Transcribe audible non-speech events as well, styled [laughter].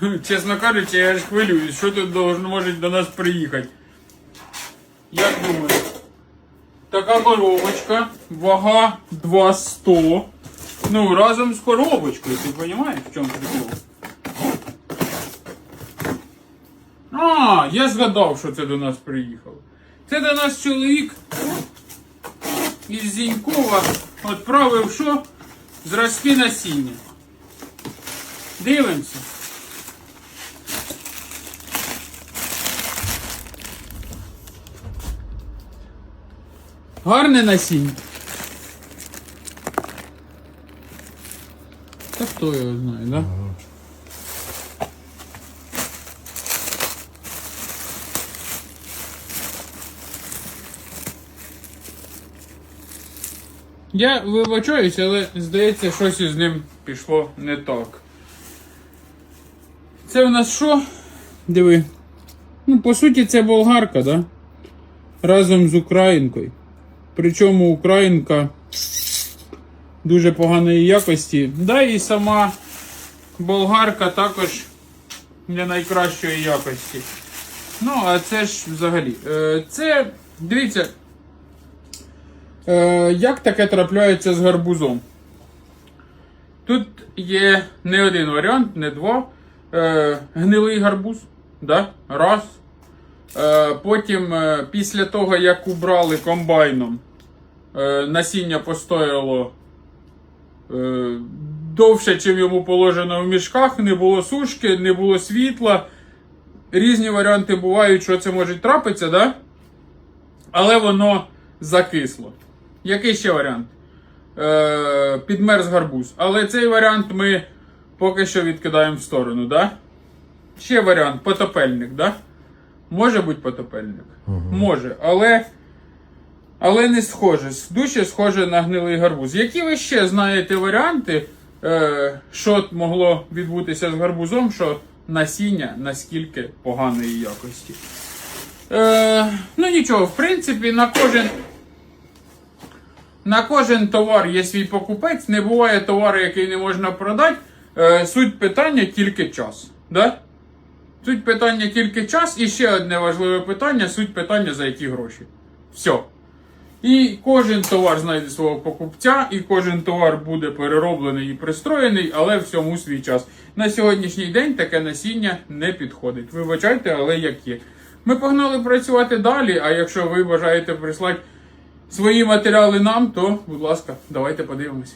[laughs] Чесно кажучи, я ж хвилююсь, що тут може до нас приїхати. Як думаєш? Така коробочка, вага 200. Ну, разом з коробочкою, ти розумієш, в чому прикол? А, я згадав, що це до нас приїхало. Це до нас чоловік із Зінькова відправив що? Зразки насіння. Дивимося. Гарне насіння. Та хто його знає, да? Я вибачаюсь, але здається, щось із ним пішло не так. Це у нас що? Диви. Ну, по суті, це болгарка, да? Разом з українкою. Причому українка дуже поганої якості. Да і сама болгарка також не найкращої якості. Ну, а це ж взагалі. Е, Це, дивіться, е, як таке трапляється з гарбузом. Тут є не один варіант, не два. Е, гнилий гарбуз. Да? Раз. Е, потім, е, після того, як убрали комбайном, е, насіння постояло довше, чим йому положено в мішках, не було сушки, не було світла. Різні варіанти бувають, що це може трапитися, да? але воно закисло. Який ще варіант? Підмерз гарбуз. Але цей варіант ми поки що відкидаємо в сторону, да? Ще варіант потопельник, да? Може бути потопельник? Може, але. Але не схоже. Дуже схоже на гнилий гарбуз. Які ви ще знаєте варіанти, е, що могло відбутися з гарбузом, що насіння наскільки поганої якості? Е, ну нічого, в принципі, на кожен. На кожен товар є свій покупець, не буває товару, який не можна продати. Е, суть питання тільки час. Да? Суть питання тільки час. І ще одне важливе питання: суть питання за які гроші. Все. І кожен товар знайде свого покупця, і кожен товар буде перероблений і пристроєний, але всьому свій час. На сьогоднішній день таке насіння не підходить. Вибачайте, але як є. Ми погнали працювати далі. А якщо ви бажаєте прислати свої матеріали нам, то, будь ласка, давайте подивимось.